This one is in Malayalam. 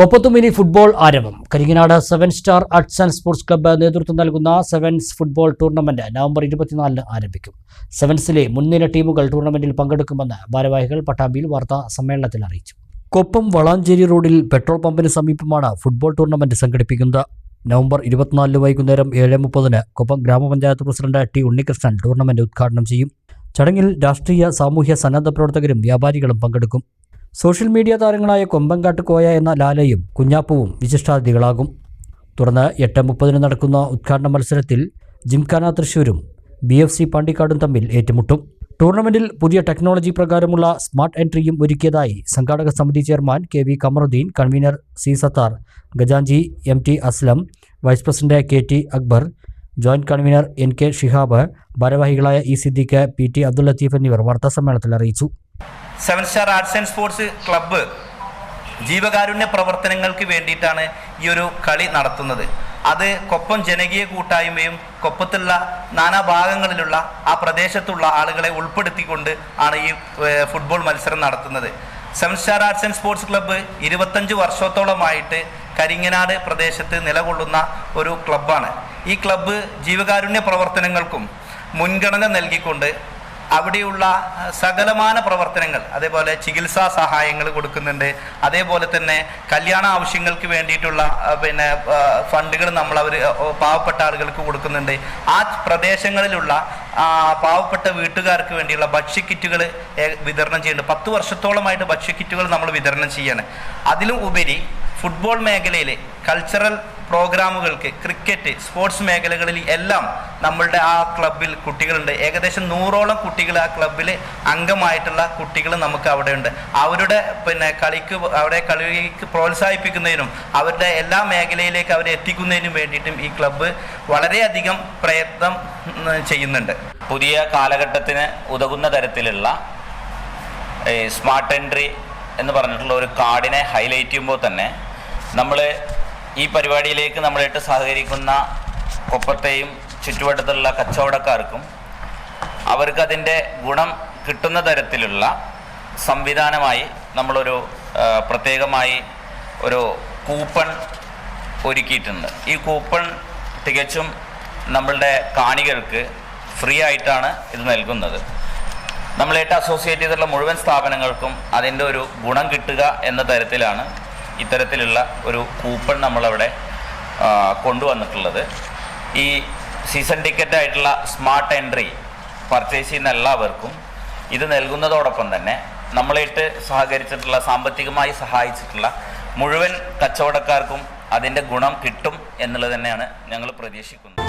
കൊപ്പത്തുമിനി ഫുട്ബോൾ ആരംഭം. Karinganad seven star arts and sports club നേതൃത്വം നൽകുന്ന സെവൻസ് ഫുട്ബോൾ ടൂർണമെന്റ് നവംബർ ഇരുപത്തിനാലിന് ആരംഭിക്കും. സെവൻസിലെ മുൻനിര ടീമുകൾ ടൂർണമെന്റിൽ പങ്കെടുക്കുമെന്ന് ഭാരവാഹികൾ പട്ടാമ്പിയിൽ വാർത്താ സമ്മേളനത്തിൽ അറിയിച്ചു. കൊപ്പം വളാഞ്ചേരി റോഡിൽ പെട്രോൾ പമ്പിന് സമീപമാണ് ഫുട്ബോൾ ടൂർണമെന്റ് സംഘടിപ്പിക്കുന്നത്. നവംബർ ഇരുപത്തിനാലിന് വൈകുന്നേരം ഏഴ് മുപ്പതിന് കൊപ്പം ഗ്രാമപഞ്ചായത്ത് പ്രസിഡന്റ് ടി ഉണ്ണികൃഷ്ണൻ ടൂർണമെന്റ് ഉദ്ഘാടനം ചെയ്യും. ചടങ്ങിൽ രാഷ്ട്രീയ സാമൂഹ്യ സന്നദ്ധ പ്രവർത്തകരും വ്യാപാരികളും പങ്കെടുക്കും. സോഷ്യൽ മീഡിയ താരങ്ങളായ കൊമ്പങ്കാട്ട് കോയ എന്ന ലാലയും കുഞ്ഞാപ്പുവും വിശിഷ്ടാതിഥികളാകും. തുടർന്ന് എട്ട് മുപ്പതിന് നടക്കുന്ന ഉദ്ഘാടന മത്സരത്തിൽ ജിംഖാന തൃശൂരും ബി എഫ് സി പാണ്ടിക്കാടും തമ്മിൽ ഏറ്റുമുട്ടും. ടൂർണമെന്റിൽ പുതിയ ടെക്നോളജി പ്രകാരമുള്ള സ്മാർട്ട് എൻട്രിയും ഒരുക്കിയതായി സംഘാടക സമിതി chairman K V Kamaruddin convener C Sathar ഗജാഞ്ചി M T Aslam vice president K T Akbar joint convener N K Shihab ഭാരവാഹികളായ E Siddique P T Abdul Latheef എന്നിവർ വാർത്താസമ്മേളനത്തിൽ അറിയിച്ചു. Seven star arts and sports club ജീവകാരുണ്യ പ്രവർത്തനങ്ങൾക്ക് വേണ്ടിയിട്ടാണ് ഈ ഒരു കളി നടത്തുന്നത്. അത് കൊപ്പം ജനകീയ കൂട്ടായ്മയും കൊപ്പത്തുള്ള നാനാ ഭാഗങ്ങളിലുള്ള ആ പ്രദേശത്തുള്ള ആളുകളെ ഉൾപ്പെടുത്തിക്കൊണ്ട് ആണ് ഈ ഫുട്ബോൾ മത്സരം നടത്തുന്നത്. Seven star arts and sports club ഇരുപത്തഞ്ച് വർഷത്തോളമായിട്ട് കരിങ്ങനാട് പ്രദേശത്ത് നിലകൊള്ളുന്ന ഒരു ക്ലബ്ബാണ് ഈ ക്ലബ്ബ് ജീവകാരുണ്യ പ്രവർത്തനങ്ങൾക്കും മുൻഗണന നൽകിക്കൊണ്ട് അവിടെയുള്ള സകലമാന പ്രവർത്തനങ്ങൾ അതേപോലെ ചികിത്സാ സഹായങ്ങൾ കൊടുക്കുന്നുണ്ട്. അതേപോലെ തന്നെ കല്യാണ ആവശ്യങ്ങൾക്ക് വേണ്ടിയിട്ടുള്ള പിന്നെ ഫണ്ടുകൾ നമ്മൾ അവർ പാവപ്പെട്ട ആളുകൾക്ക് കൊടുക്കുന്നുണ്ട്. ആ പ്രദേശങ്ങളിലുള്ള പാവപ്പെട്ട വീട്ടുകാർക്ക് വേണ്ടിയുള്ള ഭക്ഷ്യക്കിറ്റുകൾ വിതരണം ചെയ്യുന്നുണ്ട്. പത്ത് വർഷത്തോളമായിട്ട് ഭക്ഷ്യക്കിറ്റുകൾ നമ്മൾ വിതരണം ചെയ്യാണ്. അതിലും ഉപരി ഫുട്ബോൾ മേഖലയിൽ കൾച്ചറൽ പ്രോഗ്രാമുകൾക്ക് ക്രിക്കറ്റ് സ്പോർട്സ് മേഖലകളിൽ എല്ലാം നമ്മളുടെ ആ ക്ലബിൽ കുട്ടികളുണ്ട്. ഏകദേശം നൂറോളം കുട്ടികൾ ആ ക്ലബിൽ അംഗമായിട്ടുള്ള കുട്ടികൾ നമുക്ക് അവിടെ ഉണ്ട് അവരുടെ പിന്നെ കളിക്ക് അവരെ കളിക്ക് പ്രോത്സാഹിപ്പിക്കുന്നതിനും അവരുടെ എല്ലാ മേഖലയിലേക്ക് അവരെ എത്തിക്കുന്നതിനും വേണ്ടിയിട്ടും ഈ ക്ലബ്ബ് വളരെയധികം പ്രയത്നം ചെയ്യുന്നുണ്ട്. പുതിയ കാലഘട്ടത്തിന് ഉതകുന്ന തരത്തിലുള്ള സ്മാർട്ട് എൻട്രി എന്ന് പറഞ്ഞിട്ടുള്ള ഒരു കാർഡിനെ ഹൈലൈറ്റ് ചെയ്യുമ്പോൾ തന്നെ നമ്മൾ ഈ പരിപാടിയിലേക്ക് നമ്മളായിട്ട് സഹകരിക്കുന്ന കൊപ്പത്തെയും ചുറ്റുവട്ടത്തുള്ള കച്ചവടക്കാർക്കും അവർക്കതിന്റെ ഗുണം കിട്ടുന്ന തരത്തിലുള്ള സംവിധാനമായി നമ്മളൊരു പ്രത്യേകമായി ഒരു കൂപ്പൺ ഒരുക്കിയിട്ടുണ്ട്. ഈ കൂപ്പൺ തികച്ചും നമ്മളുടെ കാണികൾക്ക് ഫ്രീ ആയിട്ടാണ് ഇത് നൽകുന്നത്. നമ്മളായിട്ട് അസോസിയേറ്റ് ചെയ്തിട്ടുള്ള മുഴുവൻ സ്ഥാപനങ്ങൾക്കും അതിന്റെ ഒരു ഗുണം കിട്ടുക എന്ന തരത്തിലാണ് ഇത്തരത്തിലുള്ള ഒരു കൂപ്പൺ നമ്മളവിടെ കൊണ്ടുവന്നിട്ടുള്ളത്. ഈ സീസൺ ടിക്കറ്റ് ആയിട്ടുള്ള സ്മാർട്ട് എൻട്രി പർച്ചേസ് ചെയ്യുന്ന എല്ലാവർക്കും ഇത് നൽകുന്നതോടൊപ്പം തന്നെ നമ്മളായിട്ട് സഹകരിച്ചിട്ടുള്ള സാമ്പത്തികമായി സഹായിച്ചിട്ടുള്ള മുഴുവൻ കച്ചവടക്കാർക്കും അതിന്റെ ഗുണം കിട്ടും എന്നുള്ളത് തന്നെയാണ് ഞങ്ങൾ പ്രതീക്ഷിക്കുന്നത്.